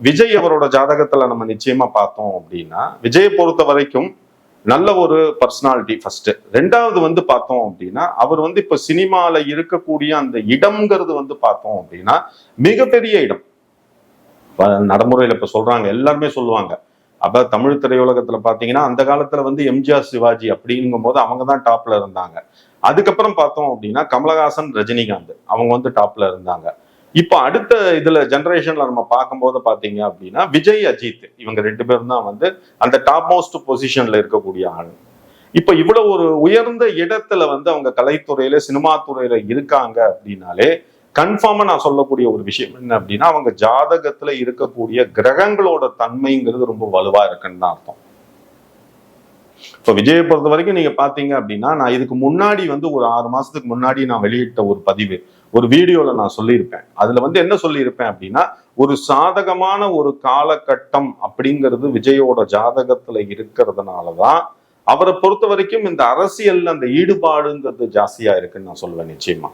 விஜய் அவரோட ஜாதகத்துல நம்ம நிச்சயமா பார்த்தோம் அப்படின்னா விஜயை பொறுத்த வரைக்கும் நல்ல ஒரு பர்சனாலிட்டி ஃபர்ஸ்ட் ரெண்டாவது வந்து பார்த்தோம் அப்படின்னா அவர் வந்து இப்ப சினிமால இருக்கக்கூடிய அந்த இடம்ங்கிறது வந்து பார்த்தோம் அப்படின்னா மிகப்பெரிய இடம். நடைமுறையில இப்ப சொல்றாங்க எல்லாருமே சொல்லுவாங்க. அப்ப தமிழ் திரையுலகத்துல பாத்தீங்கன்னா அந்த காலத்துல வந்து எம்ஜிஆர் சிவாஜி அப்படிங்கும் போது அவங்க தான் டாப்ல இருந்தாங்க. அதுக்கப்புறம் பார்த்தோம் அப்படின்னா கமலஹாசன் ரஜினிகாந்த் அவங்க வந்து டாப்ல இருந்தாங்க. இப்போ அடுத்த இதுல ஜென்ரேஷன்ல நம்ம பார்க்கும்போது பாத்தீங்க அப்படின்னா விஜய் அஜித் இவங்க ரெண்டு பேரும் தான் வந்து அந்த டாப் மோஸ்ட் பொசிஷன்ல இருக்கக்கூடிய ஆள். இப்போ இவ்வளவு ஒரு உயர்ந்த இடத்துல வந்து அவங்க கலைத்துறையில சினிமா துறையில இருக்காங்க அப்படின்னாலே கன்ஃபார்மா நான் சொல்லக்கூடிய ஒரு விஷயம் என்ன அப்படின்னா அவங்க ஜாதகத்துல இருக்கக்கூடிய கிரகங்களோட தன்மைங்கிறது ரொம்ப வலுவா இருக்குன்னு தான் அர்த்தம். இப்போ விஜயை பொறுத்த வரைக்கும் நீங்க பாத்தீங்க அப்படின்னா நான் இதுக்கு முன்னாடி வந்து ஒரு ஆறு மாசத்துக்கு முன்னாடி நான் வெளியிட்ட ஒரு பதிவு ஒரு வீடியோல நான் சொல்லியிருப்பேன். அதுல வந்து என்ன சொல்லியிருப்பேன் அப்படின்னா ஒரு சாதகமான ஒரு காலகட்டம் அப்படிங்கிறது விஜயோட ஜாதகத்துல இருக்கிறதுனாலதான் அவரை பொறுத்த வரைக்கும் இந்த அரசியல்ல அந்த ஈடுபாடுங்கிறது ஜாஸ்தியா இருக்குன்னு நான் சொல்லுவேன் நிச்சயமா.